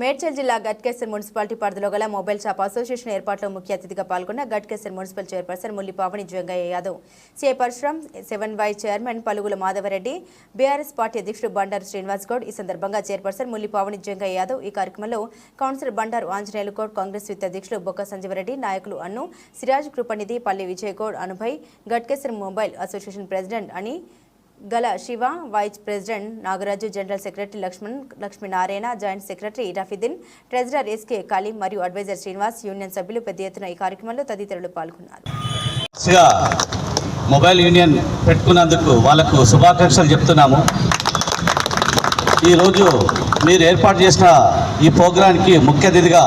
మేడ్చల్ జిల్లా గట్కేసర్ మున్సిపాలిటీ పరిధిలో గల మొబైల్ షాప్ అసోసియేషన్ ఏర్పాట్లో ముఖ్య అతిథిగా పాల్గొన్న Ghatkesar municipal chairperson Mullipavani Jangaiah Yadav. CI Parashuram seven y chairman Palugula Madhavareddy BRS party అధ్యక్షుడు బండారు శ్రీనివాస్ గౌడ్ ఈ సందర్భంగా చైర్పర్సన్ ముల్లిపావని జంగయ్య యాదవ్. ఈ కార్యక్రమంలో కౌన్సిలర్ బండారు ఆంజనేయులు గౌడ్ కాంగ్రెస్ విత్త అధ్యక్షులు బొక్క సంజీవరెడ్డి నాయకులు అన్ను సిరాజ్ కృపనిధి పల్లి విజయ్ గౌడ్ అనుభయ్ గట్కేసర్ మొబైల్ అసోసియేషన్ ప్రెసిడెంట్ అని గల Shiva vice president Nagaraju general secretary Laxman Lakshminarayana joint secretary Rafiuddin treasurer SK Kaleem మరియు అడ్వైజర్ శ్రీనివాస్ యూనియన్ సభ్యులు పెద్ద ఎత్తున ఈ కార్యక్రమంలో తదితరులు పాల్గొన్నారు. మొబైల్ యూనియన్ పెట్టుకున్నందుకు వాళ్ళకు శుభాకాంక్షలు చెప్తున్నాము. ఈరోజు మీరు ఏర్పాటు చేసిన ఈ ప్రోగ్రాంకి ముఖ్య అతిథిగా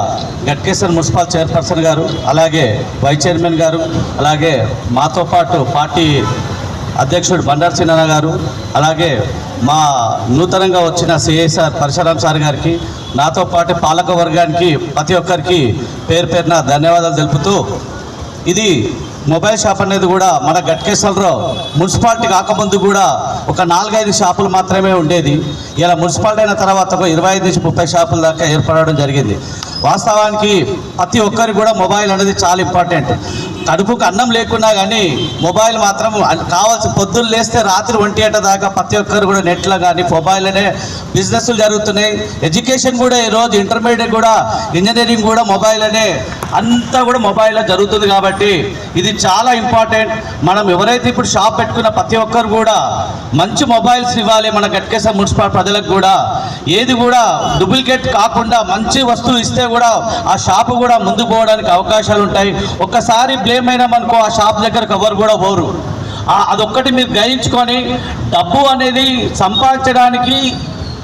గట్కేశ్వర్ మున్సిపల్ చైర్పర్సన్ గారు అలాగే వైస్ చైర్మన్ గారు అలాగే మాతో పాటు పార్టీ అధ్యక్షుడు బండారు చిన్న గారు అలాగే మా నూతనంగా వచ్చిన సిఐసార్ పరశురాం సార్ గారికి నాతో పాటు పాలక వర్గానికి ప్రతి ఒక్కరికి పేరు పేరున ధన్యవాదాలు తెలుపుతూ ఇది మొబైల్ షాప్ అనేది కూడా మన గట్కేశ్వరరావు మున్సిపాలిటీ కాకముందు కూడా ఒక నాలుగైదు షాపులు మాత్రమే ఉండేది. ఇలా మున్సిపాలిటీ అయిన తర్వాత ఒక ఇరవై ఐదు నుంచి ముప్పై షాపుల దాకా ఏర్పడడం జరిగింది. వాస్తవానికి ప్రతి ఒక్కరికి కూడా మొబైల్ అనేది చాలా ఇంపార్టెంట్. కడుపుకు అన్నం లేకున్నా కానీ మొబైల్ మాత్రం కావాల్సి పొద్దున్న లేస్తే రాత్రి ఒంటి గంట దాకా ప్రతి ఒక్కరు కూడా నెట్లో కానీ మొబైల్లోనే బిజినెస్లు జరుగుతున్నాయి. ఎడ్యుకేషన్ కూడా ఈరోజు ఇంటర్మీడియట్ కూడా ఇంజనీరింగ్ కూడా మొబైల్ అనే అంతా కూడా మొబైల్లో జరుగుతుంది కాబట్టి ఇది చాలా ఇంపార్టెంట్. మనం ఎవరైతే ఇప్పుడు షాప్ పెట్టుకున్న ప్రతి ఒక్కరు కూడా మంచి మొబైల్స్ ఇవ్వాలి మన గట్కేశ్వర మున్సిపల్ ప్రజలకు కూడా. ఏది కూడా డూప్లికేట్ కాకుండా మంచి వస్తువు ఇస్తే కూడా ఆ షాపు కూడా ముందుకు పోవడానికి అవకాశాలు ఉంటాయి. ఒక్కసారి ఏమైనామనుకో ఆ షాప్ దగ్గరకు ఎవరు కూడా పోరు. అదొక్కటి మీరు గ్రహించుకొని డబ్బు అనేది సంపాదించడానికి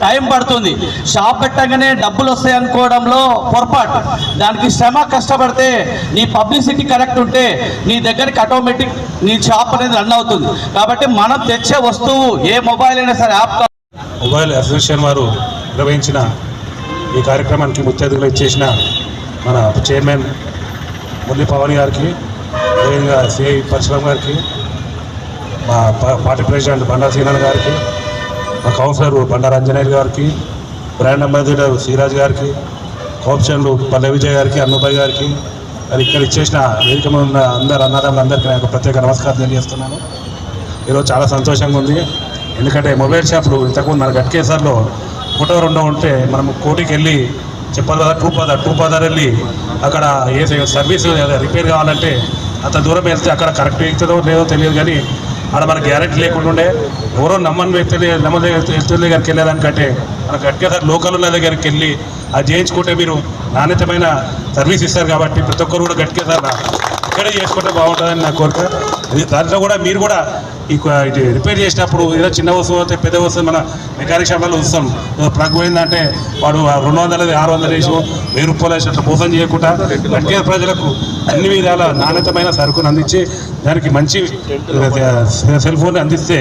టైం పడుతుంది. షాప్ పెట్టగానే డబ్బులు వస్తాయి అనుకోవడంలో పొరపాటు. దానికి శ్రమ కష్టపడితే నీ పబ్లిసిటీ కరెక్ట్ ఉంటే నీ దగ్గరికి ఆటోమేటిక్ నీ షాప్ అనేది రన్ అవుతుంది. కాబట్టి మనం తెచ్చే వస్తువు ఏ మొబైల్ అయినా సరే యాప్ మొబైల్ అసోసియేషన్ వారు నిర్వహించిన ఈ కార్యక్రమానికి ముఖ్య అతిథులు ఇచ్చేసిన మన చైర్మన్ మురళీ పవన్ గారికి అదేవిధంగా సిఐ పరశురామ్ గారికి మా పార్టీ ప్రెసిడెంట్ బండా సీనన్ గారికి మా కౌన్సిలర్ బండారు అంజనేయులు గారికి బ్రాండ్ అంబాసిడర్ శ్రీరాజ్ గారికి కౌన్సిలర్లు పల్లె విజయ్ గారికి అన్నుబాయ్ గారికి మరి ఇక్కడ ఇచ్చేసిన వేదిక ఉన్న అందరు అన్నదమ్ములందరికీ నాకు ప్రత్యేక నమస్కారం తెలియజేస్తున్నాను. ఈరోజు చాలా సంతోషంగా ఉంది. ఎందుకంటే మొబైల్ షాపులు ఇంతకుముందు మన గట్కేసర్లో ఒకటో రెండో ఉంటే మనం కోటికి వెళ్ళి చెప్పాలి టూ పదార్ టూ పదార్ వెళ్ళి అక్కడ ఏ సర్వీస్ రిపేర్ కావాలంటే అంత దూరం వెళ్తే అక్కడ కరెక్ట్ ఎక్కుతుందో లేదో తెలియదు కానీ అక్కడ మనకు గ్యారెంటీ లేకుండా ఉండే. ఎవరో నమ్మని వ్యక్తులు నమ్మని వ్యక్తుల దగ్గరికి వెళ్ళేదానికంటే మన గట్టిగా లోకల్ ఉన్న దగ్గరికి వెళ్ళి అది చేయించుకుంటే మీరు నాణ్యతమైన సర్వీస్ ఇస్తారు కాబట్టి ప్రతి ఒక్కరు కూడా గట్కేసర్ ఇక్కడే చేసుకుంటే బాగుంటుందని నా కోరిక. ఇది దాంట్లో కూడా మీరు కూడా ఈ ఇది రిపేర్ చేసినప్పుడు ఏదో చిన్న వస్తువు అయితే పెద్ద వస్తువు మన మెకానిక్ షాప్లలో చూస్తాం ప్లగ్ పోయిందంటే వాడు రెండు వందలది ఆరు వందలు వేసి వెయ్యి రూపాయలు వేసి అట్లా మోసం చేయకుండా గట్టిగా ప్రజలకు అన్ని విధాల నాణ్యతమైన సరుకును అందించి దానికి మంచి సెల్ ఫోన్ అందిస్తే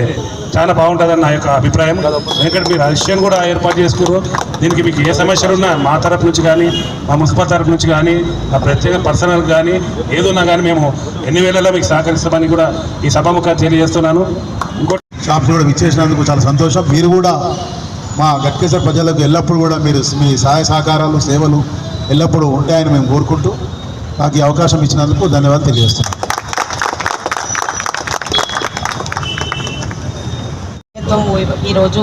చాలా బాగుంటుందని నా యొక్క అభిప్రాయం. ఎందుకంటే మీరు ఆ విషయం కూడా ఏర్పాటు చేసుకున్నారు దీనికి మీకు ఏ సమస్యలు ఉన్నా మా తరపు నుంచి కానీ మా మున్సిపల్ తరపు నుంచి కానీ మా ప్రత్యేక పర్సనల్ కానీ ఏదున్నా కానీ మేము ఎన్ని వేలలో మీకు సహకరిస్తామని కూడా ఈ సభాముఖంగా తెలియజేస్తున్నాను. ఇంకోటి షాప్స్ కూడా విచ్చేసినందుకు చాలా సంతోషం. మీరు కూడా మా గట్కేశ్వర ప్రజలకు ఎల్లప్పుడూ కూడా మీరు మీ సహాయ సహకారాలు సేవలు ఎల్లప్పుడూ ఉంటాయని మేము కోరుకుంటూ నాకు ఈ అవకాశం ఇచ్చినందుకు ధన్యవాదాలు తెలియజేస్తున్నాను. ఈరోజు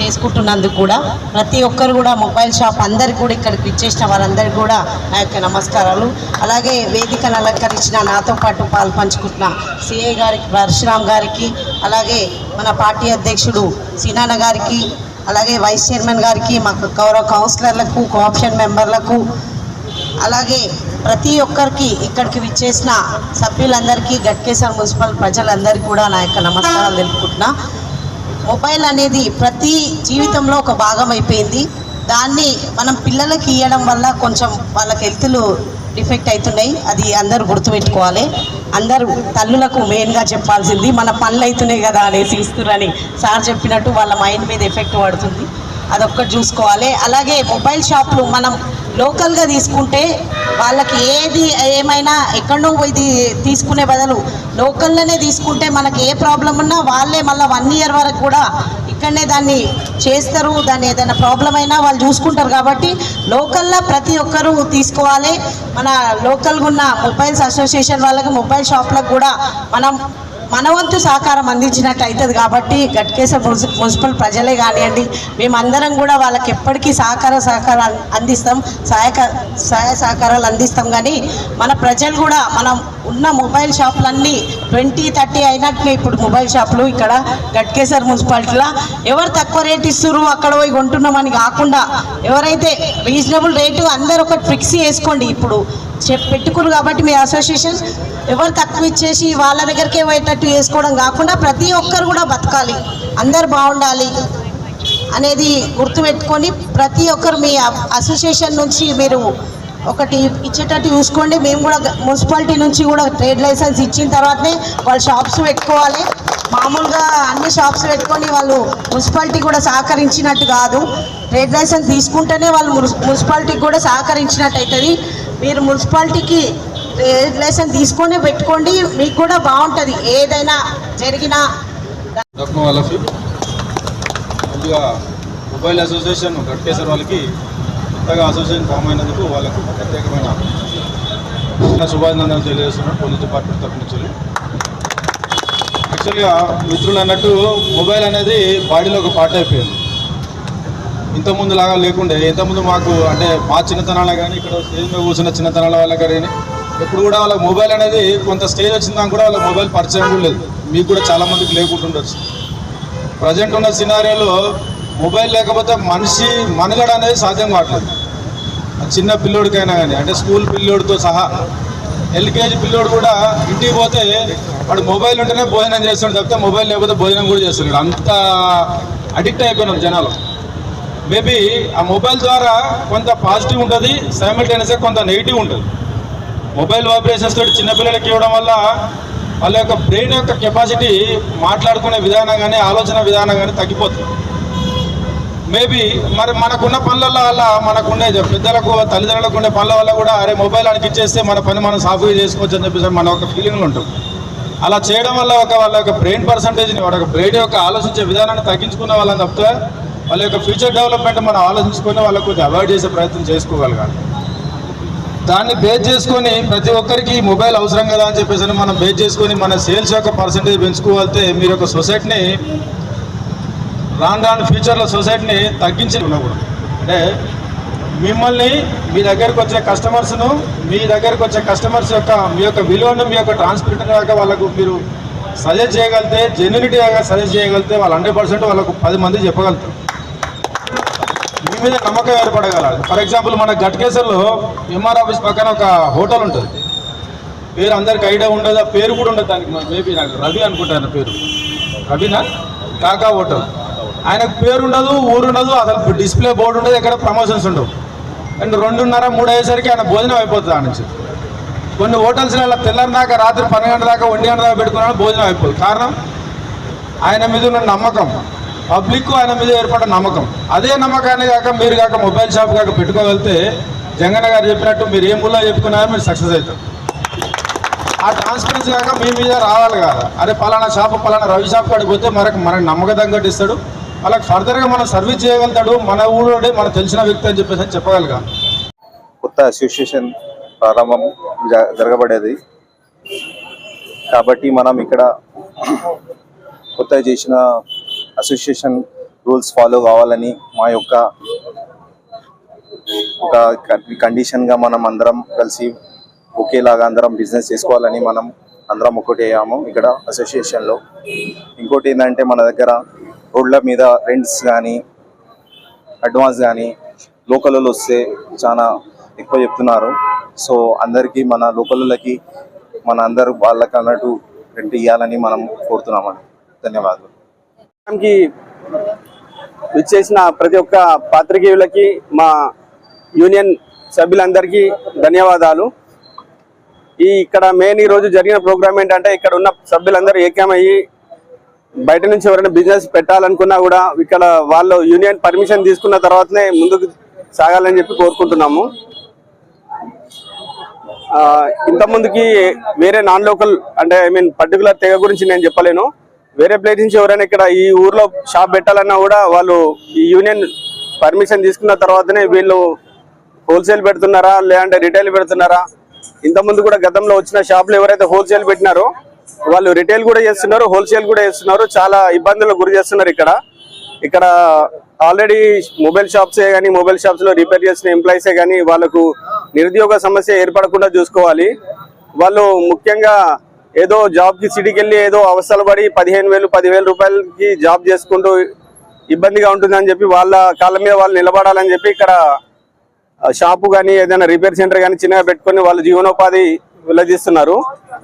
చేసుకుంటున్నందుకు కూడా ప్రతి ఒక్కరు కూడా మొబైల్ షాప్ అందరికి కూడా ఇక్కడికి ఇచ్చేసిన వారందరికీ కూడా నా యొక్క నమస్కారాలు. అలాగే వేదికను అలంకరించిన నాతో పాటు పాలు పంచుకుంటున్న సిఏ గారికి పరశురామ్ గారికి అలాగే మన పార్టీ అధ్యక్షుడు సినాన గారికి అలాగే వైస్ చైర్మన్ గారికి మాకు గౌరవ కౌన్సిలర్లకు కోఆప్షన్ మెంబర్లకు అలాగే ప్రతి ఒక్కరికి ఇక్కడికి విచ్చేసిన సభ్యులందరికీ గట్కేశ్వర మున్సిపల్ ప్రజలందరికీ కూడా నా యొక్క నమస్కారాలు తెలుపుకుంటున్నా. మొబైల్ అనేది ప్రతి జీవితంలో ఒక భాగం అయిపోయింది దాన్ని మనం పిల్లలకి ఇవ్వడం వల్ల కొంచెం వాళ్ళకి హెల్త్లు డిఫెక్ట్ అవుతున్నాయి అది అందరూ గుర్తుపెట్టుకోవాలి. అందరూ తల్లులకు మెయిన్గా చెప్పాల్సింది మన పనులు అవుతున్నాయి కదా అనేసి ఇస్తురని సార్ చెప్పినట్టు వాళ్ళ మైండ్ మీద ఎఫెక్ట్ పడుతుంది. అదొక్కటి చూసుకోవాలి. అలాగే మొబైల్ షాప్లు మనం లోకల్గా తీసుకుంటే వాళ్ళకి ఏది ఏమైనా ఎక్కడో పోయి తీసుకునే బదులు లోకల్లోనే తీసుకుంటే మనకి ఏ ప్రాబ్లం ఉన్నా వాళ్ళే మళ్ళీ వన్ ఇయర్ వరకు కూడా ఇక్కడనే దాన్ని చేస్తారు. దాన్ని ఏదైనా ప్రాబ్లం అయినా వాళ్ళు చూసుకుంటారు కాబట్టి లోకల్లో ప్రతి ఒక్కరూ తీసుకోవాలి. మన లోకల్గా ఉన్న మొబైల్స్ అసోసియేషన్ వాళ్ళకి మొబైల్ షాప్లకు కూడా మనం మన వంతు సహకారం అందించినట్టు అవుతుంది కాబట్టి గట్కేశ్వర మున్సిపల్ ప్రజలే కానివ్వండి మేమందరం కూడా వాళ్ళకి ఎప్పటికీ సహకార సహకారాలు అందిస్తాం సహాయక సహాయ సహకారాలు అందిస్తాం కానీ మన ప్రజలు కూడా మనం ఉన్న మొబైల్ షాపులన్నీ ట్వంటీ థర్టీ అయినట్లే ఇప్పుడు మొబైల్ షాపులు ఇక్కడ గట్కేశ్వర మున్సిపాలిటీలో. ఎవరు తక్కువ రేట్ ఇస్తున్నారు అక్కడ పోయి కొంటున్నామని కాకుండా ఎవరైతే రీజనబుల్ రేటు అందరు ఒకటి ఫిక్స్ చేసుకోండి ఇప్పుడు. పెట్టుకున్నారు కాబట్టి మీ అసోసియేషన్ ఎవరు తక్కువ ఇచ్చేసి వాళ్ళ దగ్గరికే పోయేటట్టు చేసుకోవడం కాకుండా ప్రతి ఒక్కరు కూడా బతకాలి. అందరు బాగుండాలి అనేది గుర్తుపెట్టుకొని ప్రతి ఒక్కరు మీ అసోసియేషన్ నుంచి మీరు ఒకటి ఇచ్చేటట్టు చూసుకోండి. మేము కూడా మున్సిపాలిటీ నుంచి కూడా ట్రేడ్ లైసెన్స్ ఇచ్చిన తర్వాతనే వాళ్ళు షాప్స్ పెట్టుకోవాలి. మామూలుగా అన్ని షాప్స్ పెట్టుకొని వాళ్ళు మున్సిపాలిటీ కూడా సహకరించినట్టు కాదు. ట్రేడ్ లైసెన్స్ తీసుకుంటేనే వాళ్ళు మున్సి- మున్సిపాలిటీకి కూడా సహకరించినట్టు అవుతుంది మీరు మున్సిపాలిటీకి లైసెన్స్ తీసుకొనే పెట్టుకోండి మీకు కూడా బాగుంటుంది. ఏదైనా జరిగినా. వాళ్ళకి ముందుగా మొబైల్ అసోసియేషన్ గట్కేశ్వర్ వాళ్ళకి. కొత్తగా అసోసియేషన్ ఫామ్ అయినందుకు వాళ్ళకు ప్రత్యేకమైన శుభాభినందనలు తెలియజేస్తున్నాను పోలీస్ డిపార్ట్మెంట్ తరఫు నుంచి. యాక్చువల్గా మిత్రులు అన్నట్టు మొబైల్ అనేది బాడీలో ఒక పార్ట్ అయిపోయింది. ఇంతకుముందు లాగా లేకుండే. ఇంతకుముందు మాకు అంటే మా చిన్నతనాల కానీ ఇక్కడ స్టేజ్ మీద కూర్చున్న చిన్నతనాల వాళ్ళకి కానీ ఇప్పుడు కూడా వాళ్ళ మొబైల్ అనేది కొంత స్టేజ్ వచ్చిందా కూడా వాళ్ళ మొబైల్ పరిచయం కూడా లేదు. మీకు కూడా చాలా మందికి లేకుంటుండొచ్చు. ప్రజెంట్ ఉన్న సినారియోలో మొబైల్ లేకపోతే మనిషి మనుగడ అనేది సాధ్యం కావట్లేదు. ఆ చిన్న పిల్లోడికైనా కానీ అంటే స్కూల్ పిల్లోడితో సహా ఎల్కేజీ పిల్లోడు కూడా ఇంటికి పోతే వాడు మొబైల్ ఉంటేనే భోజనం చేస్తాడు తప్పితే మొబైల్ లేకపోతే భోజనం కూడా చేస్తున్నాడు అంత అడిక్ట్ అయిపోయినాం జనాలు. మేబీ ఆ మొబైల్ ద్వారా కొంత పాజిటివ్ ఉంటుంది సైమిల్టేనియస్గా కొంత నెగిటివ్ ఉంటుంది. మొబైల్ వైబ్రేషన్స్ తోటి చిన్నపిల్లలకి ఇవ్వడం వల్ల వాళ్ళ యొక్క బ్రెయిన్ యొక్క కెపాసిటీ మాట్లాడుకునే విధానం కానీ ఆలోచన విధానం కానీ తగ్గిపోతుంది. మేబీ మరి మనకున్న పనులలో వల్ల మనకుండే పెద్దలకు తల్లిదండ్రులకు ఉండే పనుల వల్ల కూడా అరే మొబైల్ అనిపించేస్తే మన పని మనం సాఫీగా చేసుకోవచ్చు అని చెప్పేసి మన ఒక ఫీలింగ్లు ఉంటుంది అలా చేయడం వల్ల ఒక వాళ్ళ యొక్క బ్రెయిన్ పర్సంటేజ్ని వాళ్ళ బ్రెయిన్ యొక్క ఆలోచించే విధానాన్ని తగ్గించుకున్న వాళ్ళని తప్పితే వాళ్ళ యొక్క ఫ్యూచర్ డెవలప్మెంట్ మనం ఆలోచించుకొని వాళ్ళకు కొంచెం అవాయిడ్ చేసే ప్రయత్నం చేసుకోగలగాలి. దాన్ని బేస్ చేసుకొని ప్రతి ఒక్కరికి మొబైల్ అవసరం కదా అని చెప్పేసి అని మనం బేస్ చేసుకొని మన సేల్స్ యొక్క పర్సంటేజ్ పెంచుకోవాలితే మీరు ఒక సొసైటీని రాను రాను ఫ్యూచర్లో సొసైటీని తగ్గించి ఉండకూడదు. అంటే మిమ్మల్ని మీ దగ్గరకు వచ్చే కస్టమర్స్ను మీ దగ్గరకు వచ్చే కస్టమర్స్ యొక్క మీ యొక్క విలువను మీ యొక్క ట్రాన్స్పరెంట్ దాకా వాళ్ళకు మీరు సజెస్ట్ చేయగలిగితే జెన్యునిటీగా సజెస్ట్ చేయగలిగితే వాళ్ళు హండ్రెడ్ పర్సెంట్ వాళ్ళకు పది మంది చెప్పగలుగుతారు. వాటి మీద నమ్మకం ఏర్పడగలగాలి. ఫర్ ఎగ్జాంపుల్ మన గట్కేసర్లో ఎంఆర్ ఆఫీస్ పక్కన ఒక హోటల్ ఉంటుంది. పేరు అందరికి ఐడియా ఉండదు? ఆ పేరు కూడా ఉండదు దానికి. మేబీ నాకు రవి అనుకుంటాను పేరు. రవినా? కాకా హోటల్. ఆయనకు పేరు ఉండదు ఊరు ఉండదు అసలు డిస్ప్లే బోర్డు ఉండదు ఎక్కడ ప్రమోషన్స్ ఉండవు. అండ్ రెండున్నర మూడు అయ్యేసరికి ఆయన భోజనం అయిపోతుంది ఆ నుంచి. కొన్ని హోటల్స్లలో తెల్లారి దాకా రాత్రి పన్నెండు గంటల దాకా ఒంటి గంట దాకా పెట్టుకున్నాడు భోజనం అయిపోతుంది కారణం? ఆయన మీద ఉన్న నమ్మకం. పబ్లిక్ ఆయన మీద ఏర్పడిన నమ్మకం. అదే నమ్మకాన్ని కాక మీరు కాక మొబైల్ షాప్ కాక పెట్టుకోగలిగితే జగన్ గారు చెప్పినట్టు మీరు ఏం ముల్లా చెప్పుకున్నారో మీరు సక్సెస్ అవుతారు. ఆ ట్రాన్స్పరెన్సీ కాక మీ మీద రావాలి కదా. అరే పలానా షాప్ పలానా రవి షాప్ కాడికి పోతే మనకు మనకు నమ్మకం కట్టిస్తాడు ఇస్తాడు. వాళ్ళకి ఫర్దర్గా మనం సర్వీస్ చేయగలుగుతాడు మన ఊళ్ళోనే మనకు తెలిసిన వ్యక్తి అని చెప్పేసి అని కొత్త అసోసియేషన్ ప్రారంభం జరగబడేది. కాబట్టి మనం ఇక్కడ కొత్త చేసిన అసోసియేషన్ రూల్స్ ఫాలో కావాలని మా యొక్క ఒక కండిషన్గా మనం అందరం కలిసి ఒకేలాగా అందరం బిజినెస్ చేసుకోవాలని మనం అందరం ఒకటి అయ్యాము ఇక్కడ అసోసియేషన్లో. ఇంకోటి ఏంటంటే మన దగ్గర రోడ్ల మీద రెంట్స్ కానీ అడ్వాన్స్ కానీ లోకల్లో వస్తే చాలా ఎక్కువ చెప్తున్నారు. సో అందరికీ మన లోకల్లకి మన అందరు వాళ్ళకి అన్నట్టు రెంట్ ఇవ్వాలని మనం కోరుతున్నామని ధన్యవాదాలు. కి విచ్చేసిన ప్రతి ఒక్క పాత్రికేయులకి మా యూనియన్ సభ్యులందరికీ ధన్యవాదాలు. ఈ ఇక్కడ మెయిన్ ఈ రోజు జరిగిన ప్రోగ్రామ్ ఏంటంటే ఇక్కడ ఉన్న సభ్యులందరూ ఏకమయ్యి బయట నుంచి ఎవరైనా బిజినెస్ పెట్టాలనుకున్నా కూడా ఇక్కడ వాళ్ళు యూనియన్ పర్మిషన్ తీసుకున్న తర్వాతనే ముందుకు సాగాలని చెప్పి కోరుకుంటున్నాము. ఇంతకుముందుకి వేరే నాన్ లోకల్ అంటే ఐ మీన్ పర్టికులర్ తెగ గురించి నేను చెప్పలేను. వేరే ప్లేస్ నుంచి ఎవరైనా ఇక్కడ ఈ ఊర్లో షాప్ పెట్టాలన్నా కూడా వాళ్ళు ఈ యూనియన్ పర్మిషన్ తీసుకున్న తర్వాతనే వీళ్ళు హోల్సేల్ పెడుతున్నారా లేదంటే రిటైల్ పెడుతున్నారా? ఇంతకుముందు కూడా గతంలో వచ్చిన షాపులు ఎవరైతే హోల్సేల్ పెట్టినారో వాళ్ళు రిటైల్ కూడా చేస్తున్నారు హోల్సేల్ కూడా చేస్తున్నారు. చాలా ఇబ్బందులకు గురి చేస్తున్నారు ఇక్కడ. ఇక్కడ ఆల్రెడీ మొబైల్ షాప్సే కానీ మొబైల్ షాప్స్లో రిపేర్ చేసిన ఎంప్లాయీసే కానీ వాళ్ళకు నిరుద్యోగ సమస్య ఏర్పడకుండా చూసుకోవాలి. వాళ్ళు ముఖ్యంగా ఏదో జాబ్కి సిటీకి వెళ్ళి ఏదో అవసరాలు పడి పదిహేను వేలు పదివేల రూపాయలకి జాబ్ చేసుకుంటూ ఇబ్బందిగా ఉంటుందని చెప్పి వాళ్ళ కాళ్ళ మీద వాళ్ళు నిలబడాలని చెప్పి ఇక్కడ షాపు కానీ ఏదైనా రిపేర్ సెంటర్ కానీ చిన్నగా పెట్టుకొని వాళ్ళు జీవనోపాధి విలదీస్తున్నారు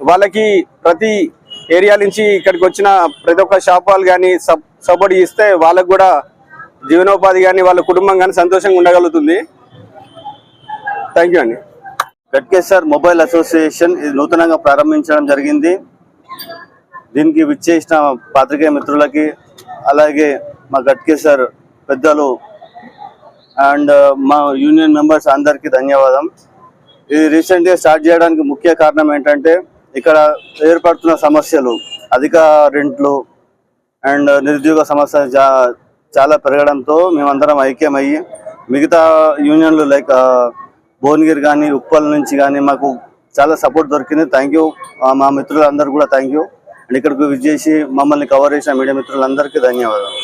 వాళ్ళకి ప్రతి ఏరియా నుంచి ఇక్కడికి వచ్చిన ప్రతి ఒక్క షాప్ వాళ్ళు కానీ సపోర్ట్ ఇస్తే వాళ్ళకు కూడా జీవనోపాధి కానీ వాళ్ళ కుటుంబం కానీ సంతోషంగా ఉండగలుగుతుంది. థ్యాంక్ యూ అండి. గట్కేసర్ మొబైల్ అసోసియేషన్ ఇది నూతనంగా ప్రారంభించడం జరిగింది. దీనికి విచ్చేసిన పాత్రికేయ మిత్రులకి అలాగే మా గట్కేసర్ పెద్దలు అండ్ మా యూనియన్ మెంబర్స్ అందరికీ ధన్యవాదం. ఇది రీసెంట్గా స్టార్ట్ చేయడానికి ముఖ్య కారణం ఏంటంటే ఇక్కడ ఏర్పడుతున్న సమస్యలు అధిక రెంట్లు అండ్ నిరుద్యోగ సమస్య చాలా పెరగడంతో మేమందరం ఐక్యమయ్యి మిగతా యూనియన్లు లైక్ భువనగిరి కానీ ఉప్పల్ నుంచి కానీ మాకు చాలా సపోర్ట్ దొరికింది. థ్యాంక్ యూ మా మిత్రులందరూ కూడా థ్యాంక్ యూ అండ్ ఇక్కడికి విచ్చేసి మమ్మల్ని కవర్ చేసిన మీడియా మిత్రులందరికీ ధన్యవాదాలు.